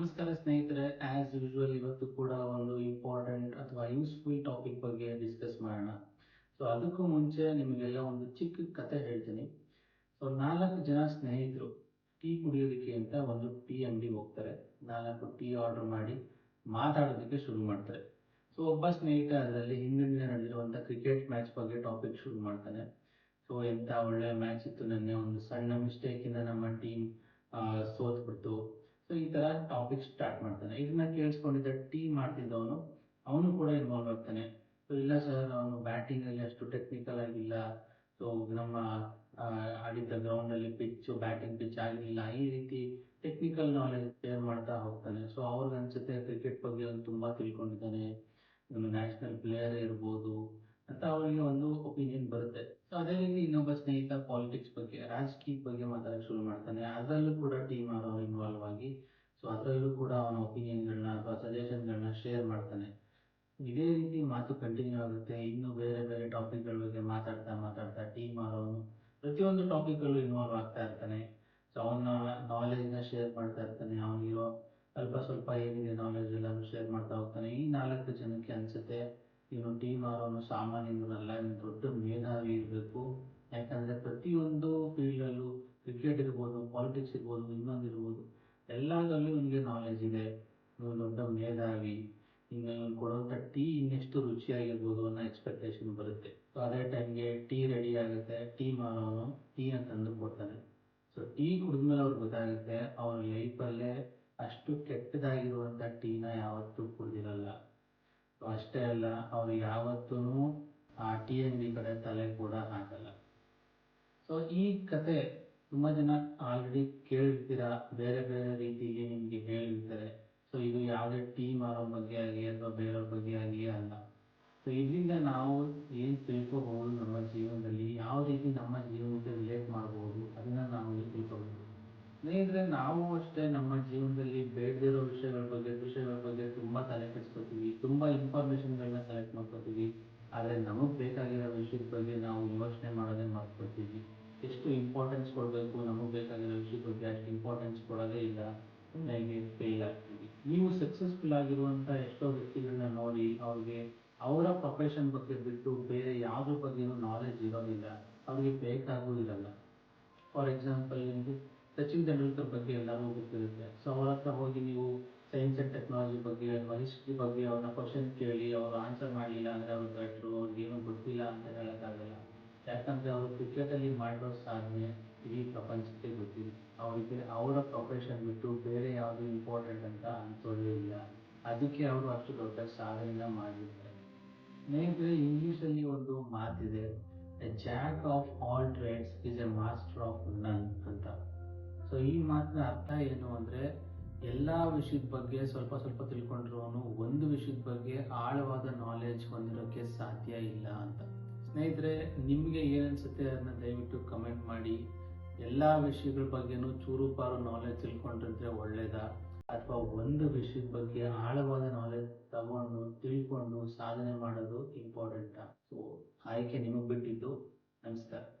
ನಮಸ್ಕಾರ ಸ್ನೇಹಿತರೆ as usual ಇವತ್ತು ಕೂಡ ಒಂದು ಇಂಪಾರ್ಟೆಂಟ್ ಅಥವಾ ಯೂಸ್ಫುಲ್ ಟಾಪಿಕ್ ಬಗ್ಗೆ ಡಿಸ್ಕಸ್ ಮಾಡೋಣ. ಸೊ ಅದಕ್ಕೂ ಮುಂಚೆ ನಿಮಗೆಲ್ಲ ಒಂದು ಚಿಕ್ಕ ಕತೆ ಹೇಳ್ತೀನಿ. ಸೊ ನಾಲ್ಕು ಜನ ಸ್ನೇಹಿತರು ಟೀ ಕುಡಿಯೋದಕ್ಕೆ ಅಂತ ಒಂದು ಟೀ ಅಂಗಡಿ ಹೋಗ್ತಾರೆ. ನಾಲ್ಕು ಟೀ ಆರ್ಡರ್ ಮಾಡಿ ಮಾತಾಡೋದಕ್ಕೆ ಶುರು ಮಾಡ್ತಾರೆ. ಸೊ ಒಬ್ಬ ಸ್ನೇಹಿತ ಅದರಲ್ಲಿ ಹಿಂದಿನ ನಡೆದಿರುವಂಥ ಕ್ರಿಕೆಟ್ ಮ್ಯಾಚ್ ಬಗ್ಗೆ ಟಾಪಿಕ್ ಶುರು ಮಾಡ್ತಾನೆ. ಸೊ ಎಂಥ ಒಳ್ಳೆ ಮ್ಯಾಚ್ ಇತ್ತು, ನೆನ್ನೆ ಒಂದು ಸಣ್ಣ ಮಿಸ್ಟೇಕಿಂದ ನಮ್ಮ ಟೀಮ್ ಸೋತ್ಬಿಡ್ತು. ಸೊ ಈ ತರ ಟಾಪಿಕ್ ಸ್ಟಾರ್ಟ್ ಮಾಡ್ತಾನೆ. ಇದನ್ನ ಕೇಳಿಸ್ಕೊಂಡಿದ್ದ ಟೀ ಮಾಡ್ತಿದ್ದವನು ಅವನು ಕೂಡ ಇನ್ವಾಲ್ವ್ ಆಗ್ತಾನೆ. ಸೊ ಇಲ್ಲ ಸರ್ ಅವನು ಬ್ಯಾಟಿಂಗ್ ಅಲ್ಲಿ ಅಷ್ಟು ಟೆಕ್ನಿಕಲ್ ಆಗಿಲ್ಲ ಸೊ ನಮ್ಮ ಆಡಿದ್ದ ಗ್ರೌಂಡ್ ಅಲ್ಲಿ ಪಿಚ್ ಬ್ಯಾಟಿಂಗ್ ಪಿಚ್ ಆಗಿಲ್ಲ ಈ ರೀತಿ ಟೆಕ್ನಿಕಲ್ ನಾಲೆಜ್ ಶೇರ್ ಮಾಡ್ತಾ ಹೋಗ್ತಾನೆ. ಸೊ ಅವ್ರಿಗೆ ಅನ್ಸುತ್ತೆ ಕ್ರಿಕೆಟ್ ಬಗ್ಗೆ ಅವ್ನು ತುಂಬಾ ತಿಳ್ಕೊಂಡಿದ್ದಾನೆ. ಇವನು ನ್ಯಾಷನಲ್ ಪ್ಲೇಯರ್ ಇರ್ಬೋದು. ಅಂತ ಅವರಿಗೆ ಒಂದು ಒಪಿನಿಯನ್ ಬರುತ್ತೆ ಸೊ ಅದೇ ರೀತಿ ಇನ್ನೊಬ್ಬ ಸ್ನೇಹಿತ ಪಾಲಿಟಿಕ್ಸ್ ಬಗ್ಗೆ, ರಾಜಕೀಯ ಬಗ್ಗೆ ಮಾತಾಡಕ್ಕೆ ಶುರು ಮಾಡ್ತಾನೆ. ಅದರಲ್ಲೂ ಕೂಡ ಟೀಮ್ ಅವರು ಇನ್ವಾಲ್ವ್ ಆಗಿ ಸೊ ಅದರಲ್ಲೂ ಕೂಡ ಅವನ ಒಪಿನಿಯನ್ಗಳನ್ನ ಅಥವಾ ಸಜೆಷನ್ಗಳನ್ನ ಶೇರ್ ಮಾಡ್ತಾನೆ. ಇದೇ ರೀತಿ ಮಾತು ಕಂಟಿನ್ಯೂ ಆಗುತ್ತೆ. ಇನ್ನೂ ಬೇರೆ ಬೇರೆ ಟಾಪಿಕ್ಗಳ ಬಗ್ಗೆ ಮಾತಾಡ್ತಾ ಮಾತಾಡ್ತಾ ಟೀಮ್ ಅವನು ಪ್ರತಿಯೊಂದು ಟಾಪಿಕ್ಗಳು ಇನ್ವಾಲ್ವ್ ಆಗ್ತಾ ಇರ್ತಾನೆ. ಸೊ ಅವನ ನಾಲೆಜ್ನ ಶೇರ್ ಮಾಡ್ತಾ ಇರ್ತಾನೆ. ಅವನಿರೋ ಸ್ವಲ್ಪ ಸ್ವಲ್ಪ ಏನಿದೆ ನಾಲೆಜ್ ಎಲ್ಲಾನು ಶೇರ್ ಮಾಡ್ತಾ ಹೋಗ್ತಾನೆ. ಈ ನಾಲ್ಕು ಜನಕ್ಕೆ ಅನ್ಸುತ್ತೆ. ಇವನು ಟೀ ಮಾರೋನು ಸಾಮಾನ್ಯನಲ್ಲ ದೊಡ್ಡ ಮೇಧಾವಿ ಇರಬೇಕು. ಯಾಕಂದ್ರೆ ಪ್ರತಿಯೊಂದು ಫೀಲ್ಡಲ್ಲೂ ಕ್ರಿಕೆಟ್ ಇರ್ಬೋದು ಪಾಲಿಟಿಕ್ಸ್ ಇರ್ಬೋದು, ಇನ್ನೊಂದು ಇರ್ಬೋದು, ಎಲ್ಲದರಲ್ಲೂ ನಿಮಗೆ ನಾಲೆಜ್ ಇದೆ. ಇವನು ದೊಡ್ಡ ಮೇಧಾವಿ, ಇನ್ನು ಇವನು ಕೊಡುವಂಥ ಟೀ ಇನ್ನೆಷ್ಟು ರುಚಿಯಾಗಿರ್ಬೋದು ಅನ್ನೋ ಎಕ್ಸ್ಪೆಕ್ಟೇಷನ್ ಬರುತ್ತೆ. ಸೊ ಅದೇ ಟೈಮ್ಗೆ ಟೀ ರೆಡಿ ಆಗುತ್ತೆ. ಟೀ ಮಾರೋನು ಟೀ ಅಂತಂದು ಕೊಡ್ತಾನೆ. ಸೊ ಟೀ ಕುಡಿದ್ಮೇಲೆ ಅವ್ರಿಗೆ ಗೊತ್ತಾಗುತ್ತೆ ಅವ್ರ ಲೈಫಲ್ಲೇ ಅಷ್ಟು ಕೆಟ್ಟದಾಗಿರುವಂಥ ಟೀನ ಯಾವತ್ತೂ ಕುಡ್ದಿರಲ್ಲ. ಅಷ್ಟೇ ಅಲ್ಲ, ಅವ್ರು ಯಾವತ್ತೂ ಆ ಟಿ ಅಂಗಡಿ ಕಡೆ ತಲೆ ಕೂಡ ಹಾಕಲ್ಲ. ಸೊ ಈ ಕತೆ ತುಂಬ ಜನ ಆಲ್ರೆಡಿ ಕೇಳಿರ್ತೀರ ಬೇರೆ ಬೇರೆ ರೀತಿಯಲ್ಲಿ ನಿಮಗೆ ಹೇಳಿರ್ತಾರೆ. ಸೊ ಇದು ಯಾವುದೇ ಟೀ ಮಾರೋ ಬಗ್ಗೆ ಆಗಲಿ ಅಥವಾ ಬೇರೆಯವ್ರ ಬಗ್ಗೆ ಆಗಲಿ ಅಲ್ಲ. ಸೊ ಇದರಿಂದ ನಾವು ಏನು ತಿಳ್ಕೋಬಹುದು ನಮ್ಮ ಜೀವನದಲ್ಲಿ? ಯಾವ ರೀತಿ ನಮ್ಮ ಜೀವನಕ್ಕೆ ರಿಲೇಟ್ ಮಾಡಬಹುದು ಅದನ್ನ ನಾವು ತಿಳ್ಕೋಬಹುದು ಸ್ನೇಹಿತರೆ, ನಾವು ಅಷ್ಟೇ ನಮ್ಮ ಜೀವನದಲ್ಲಿ ಬೇಡದಿರೋ ವಿಷಯಗಳ ಬಗ್ಗೆ ವಿಷಯಗಳ ಬಗ್ಗೆ ತುಂಬಾ ತಲೆ ಕೆಡಿಸ್ಕೊತೀವಿ. ತುಂಬಾ ಇನ್ಫಾರ್ಮೇಶನ್ಗಳನ್ನ ಕಲೆಕ್ಟ್ ಮಾಡ್ಕೋತೀವಿ. ಆದರೆ ನಮಗೆ ಬೇಕಾಗಿರೋ ವಿಷಯದ ಬಗ್ಗೆ ನಾವು ಯೋಚನೆ ಮಾಡೋದೇ ಮರ್ತ್ಕೊಳ್ತೀವಿ ಎಷ್ಟು ಇಂಪಾರ್ಟೆನ್ಸ್ ಕೊಡಬೇಕು, ನಮಗೆ ಬೇಕಾಗಿರೋ ವಿಷಯದ ಬಗ್ಗೆ ಅಷ್ಟು ಇಂಪಾರ್ಟೆನ್ಸ್ ಕೊಡೋದೇ ಇಲ್ಲ. ನನಗೆ ಫೇಲ್ ಆಗ್ತೀವಿ. ನೀವು ಸಕ್ಸಸ್ಫುಲ್ ಆಗಿರುವಂಥ ಎಷ್ಟೋ ವ್ಯಕ್ತಿಗಳನ್ನ ನೋಡಿ ಅವ್ರಿಗೆ ಅವರ ಪ್ರೊಫೆಷನ್ ಬಗ್ಗೆ ಬಿಟ್ಟು ಬೇರೆ ಯಾವುದ್ರ ಬಗ್ಗೆನೂ ನಾಲೆಜ್ ಇರೋದಿಲ್ಲ. ಅವ್ರಿಗೆ ಬೇಕಾಗೂ ಇರಲ್ಲ ಫಾರ್ ಎಕ್ಸಾಂಪಲ್ ನಿಮಗೆ ಸಚಿನ್ ತೆಂಡೂಲ್ಕರ್ ಬಗ್ಗೆ ಎಲ್ಲರಿಗೂ ಗೊತ್ತಿರುತ್ತೆ. ಸೊ ಅವ್ರ ಹತ್ರ ಹೋಗಿ ನೀವು ಸೈನ್ಸ್ ಅಂಡ್ ಟೆಕ್ನಾಲಜಿ ಬಗ್ಗೆ ಅಥವಾ ಹಿಸ್ಟ್ರಿ ಬಗ್ಗೆ ಅವ್ರನ್ನ ಕ್ವಶನ್ ಕೇಳಿ, ಅವ್ರು ಆನ್ಸರ್ ಮಾಡಲಿಲ್ಲ ಅಂದರೆ ಅವ್ರು ಗಟ್ರು ಅವ್ರಿಗೇನು ಗೊತ್ತಿಲ್ಲ ಅಂತ ಹೇಳೋಕ್ಕಾಗಲ್ಲ. ಯಾಕಂದರೆ ಅವರು ಕ್ರಿಕೆಟಲ್ಲಿ ಮಾಡಿರೋ ಸಾಧನೆ ಇಡೀ ಪ್ರಪಂಚಕ್ಕೆ ಗೊತ್ತಿದೆ ಅವರಿಗೆ ಅವರ ಪ್ರೊಫೆಷನ್ ಬಿಟ್ಟು ಬೇರೆ ಯಾವುದು ಇಂಪಾರ್ಟೆಂಟ್ ಅಂತ ಅನ್ಸೋದೇ ಇಲ್ಲ. ಅದಕ್ಕೆ ಅವರು ಅಷ್ಟು ದೊಡ್ಡ ಸಾಧನೆನ ಮಾಡಿರ್ತಾರೆ ಸ್ನೇಹಿತರೆ ಇಂಗ್ಲೀಷಲ್ಲಿ ಒಂದು ಮಾತಿದೆ a jack of all trades is a master of none ಅಂತ. ಸೊ ಈ ಮಾತಿನ ಅರ್ಥ ಏನು ಅಂದ್ರೆ, ಎಲ್ಲಾ ವಿಷಯದ ಬಗ್ಗೆ ಸ್ವಲ್ಪ ಸ್ವಲ್ಪ ತಿಳ್ಕೊಂಡ್ರು ಒಂದು ವಿಷಯದ ಬಗ್ಗೆ ಆಳವಾದ ನಾಲೆಜ್ ಹೊಂದಿರೋಕ್ಕೆ ಸಾಧ್ಯ ಇಲ್ಲ ಅಂತ. ಸ್ನೇಹಿತರೆ, ನಿಮಗೆ ಏನನ್ಸುತ್ತೆ ಅದನ್ನ ದಯವಿಟ್ಟು ಕಮೆಂಟ್ ಮಾಡಿ. ಎಲ್ಲಾ ವಿಷಯಗಳ ಬಗ್ಗೆನೂ ಚೂರು ಪಾರು ನಾಲೆಜ್ ತಿಳ್ಕೊಂಡಿದ್ರೆ ಒಳ್ಳೇದಾ? ಅಥವಾ ಒಂದು ವಿಷಯದ ಬಗ್ಗೆ ಆಳವಾದ ನಾಲೆಜ್ ತಗೊಂಡು, ತಿಳ್ಕೊಂಡು ಸಾಧನೆ ಮಾಡೋದು ಇಂಪಾರ್ಟೆಂಟಾ ಸೊ ಆಯ್ಕೆ ನಿಮಗೆ ಬಿಟ್ಟಿದ್ದು. ನಮಸ್ಕಾರ.